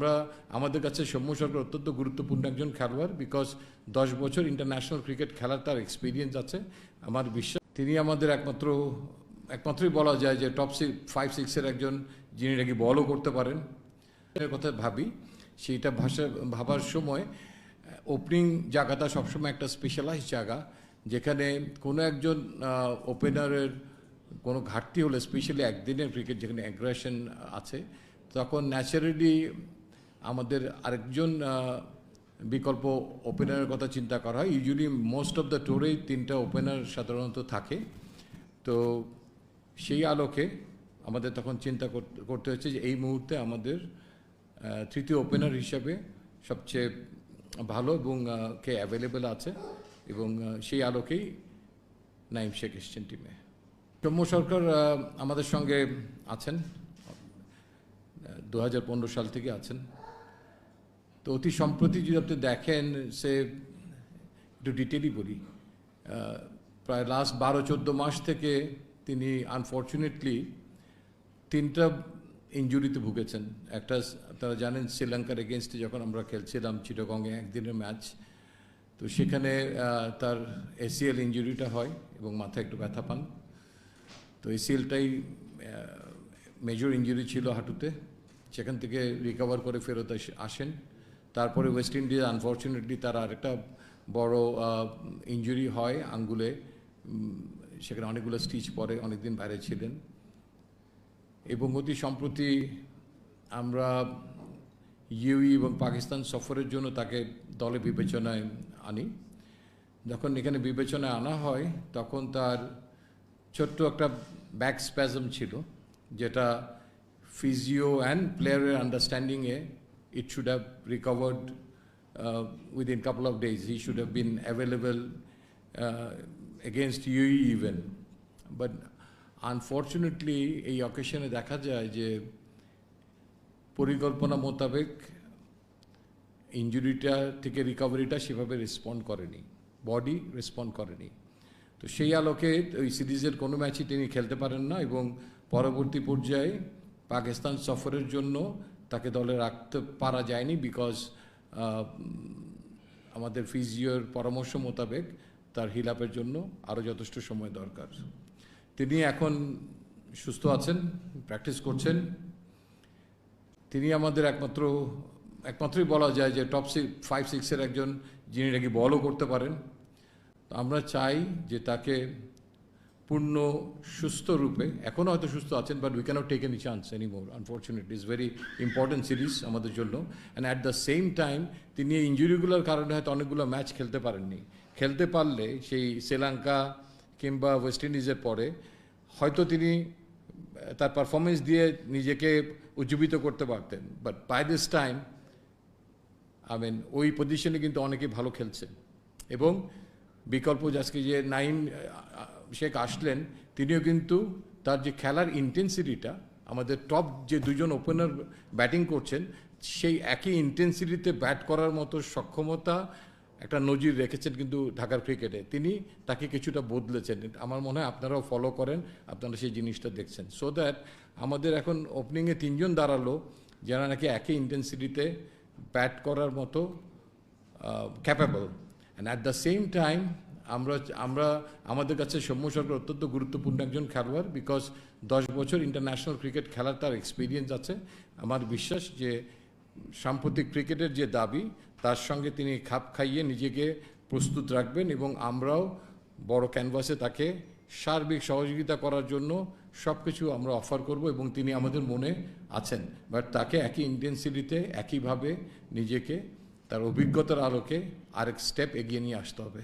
আমরা আমাদের কাছে সৌম্য সরকার অত্যন্ত গুরুত্বপূর্ণ একজন খেলোয়াড় বিকজ দশ বছর ইন্টারন্যাশনাল ক্রিকেট খেলার তার এক্সপিরিয়েন্স আছে। আমার বিশ্বাস তিনি আমাদের একমাত্র, একমাত্রই বলা যায় যে টপ সিক্স ফাইভ সিক্সের একজন যিনি নাকি বলও করতে পারেন। কথা ভাবি, সেইটা ভাষা, ভাবার সময় ওপেনিং জায়গাটা সবসময় একটা স্পেশালাইজ জায়গা, যেখানে কোনো একজন ওপেনারের কোনো ঘাটতি হলে স্পেশালি একদিনের ক্রিকেট যেখানে অ্যাগ্রেশন আছে, তখন ন্যাচারালি আমাদের আরেকজন বিকল্প ওপেনারের কথা চিন্তা করা হয়। ইউজুয়ালি মোস্ট অফ দ্য টোরেই তিনটা ওপেনার সাধারণত থাকে। তো সেই আলোকে আমাদের তখন চিন্তা করতে- করতে হচ্ছে যে এই মুহূর্তে আমাদের তৃতীয় ওপেনার হিসাবে সবচেয়ে ভালো এবং কে অ্যাভেলেবেল আছে এবং সেই আলোকেই নাইম শেখ এসছেন টিমে সৌম্য সরকার আমাদের সঙ্গে আছেন। দু হাজার পনেরো সাল থেকে আছেন। তো অতি সম্প্রতি যদি আপনি দেখেন, সে একটু ডিটেলই বলি প্রায় লাস্ট বারো, চোদ্দ মাস থেকে তিনি আনফর্চুনেটলি তিনটা ইঞ্জুরিতে ভুগেছেন। একটা আপনারা জানেন শ্রীলঙ্কার এগেনস্টে যখন আমরা খেলছিলাম চিটগঙ্গে একদিনের ম্যাচ তো সেখানে তার এসিএল ইঞ্জুরিটা হয় এবং মাথায় একটু ব্যথা পান। তো এসিএলটাই মেজর ইঞ্জুরি ছিল হাঁটুতে। সেখান থেকে রিকভার করে ফেরত আসেন। তারপরে ওয়েস্ট ইন্ডিজ আনফর্চুনেটলি তার আরেকটা বড় ইঞ্জুরি হয় আঙ্গুলে। সেখানে অনেকগুলো স্টিচ পরে, অনেকদিন বাইরে ছিলেন। এবং অতি সম্প্রতি আমরা ইউই এবং পাকিস্তান সফরের জন্য তাকে দলে বিবেচনায় আনি। যখন এখানে বিবেচনায় আনা হয়, তখন তার ছোট্ট একটা ব্যাক স্প্যাজম ছিল, যেটা ফিজিও অ্যান্ড প্লেয়ারের আন্ডারস্ট্যান্ডিংয়ে it should have recovered within couple of days he should have been available against UAE even but unfortunately এই অকেশনে দেখা যায় যে পরিকল্পনা মোতাবেক ইঞ্জুরিটা থেকে রিকভারিটা সেভাবে রেসপন্ড করেনি বডি রেসপন্ড করেনি। তো সেই আলোকে ওই সিরিজের কোনো ম্যাচই তিনি খেলতে পারেন না এবং পরবর্তী পর্যায়ে পাকিস্তান সফরের জন্য তাকে দলে রাখতে পারা যায়নি বিকজ আমাদের ফিজিওর পরামর্শ মোতাবেক তার হিলাপের জন্য আরও যথেষ্ট সময় দরকার। তিনি এখন সুস্থ আছেন প্র্যাকটিস করছেন। তিনি আমাদের একমাত্র, একমাত্রই বলা যায় যে টপ সিক্স ফাইভ সিক্সের একজন যিনি নাকি বলও করতে পারেন। আমরা চাই যে তাকে পূর্ণ সুস্থ রূপে এখনও হয়তো সুস্থ আছেন but we can't take any chance any more unfortunately is very important series আমাদের জন্য। And at the same time তিনি এই ইঞ্জুরিগুলোর কারণে হয়তো অনেকগুলো ম্যাচ খেলতে পারেননি। খেলতে পারলে সেই শ্রীলঙ্কা কিংবা ওয়েস্ট ইন্ডিজের পরে হয়তো তিনি তার পারফরমেন্স দিয়ে নিজেকে উজ্জীবিত করতে পারতেন। But by this time I mean ওই পজিশনে কিন্তু অনেকে ভালো খেলছেন। এবং বিকল্প আজকে যে আহ, শেখ আসলেন, তিনিও কিন্তু তার যে খেলার ইন্টেন্সিটিটা আমাদের টপ যে দুজন ওপেনার ব্যাটিং করছেন, সেই একই ইন্টেন্সিটিতে ব্যাট করার মতো সক্ষমতা একটা নজির রেখেছেন কিন্তু ঢাকার ক্রিকেটে তিনি তাকে কিছুটা বদলেছেন। আমার মনে হয় আপনারাও ফলো করেন, আপনারা সেই জিনিসটা দেখছেন। সো দ্যাট আমাদের এখন ওপেনিংয়ে তিনজন দাঁড়াল, যারা নাকি একই ইন্টেন্সিটিতে ব্যাট করার মতো capable and at the same time আমরা আমরা, আমাদের কাছে সৌম্য সরকার অত্যন্ত গুরুত্বপূর্ণ একজন খেলোয়াড় বিকজ দশ বছর ইন্টারন্যাশনাল ক্রিকেট খেলার তার এক্সপিরিয়েন্স আছে। আমার বিশ্বাস যে সাম্প্রতিক ক্রিকেটের যে দাবি, তার সঙ্গে তিনি খাপ খাইয়ে নিজেকে প্রস্তুত রাখবেন এবং আমরাও বড় ক্যানভাসে তাকে সার্বিক সহযোগিতা করার জন্য সব কিছু আমরা অফার করব এবং তিনি আমাদের মনে আছেন। বাট তাকে একই ইন্টেন্সিটিতে একইভাবে নিজেকে, তার অভিজ্ঞতার আলোকে আরেক স্টেপ এগিয়ে নিয়ে আসতে হবে।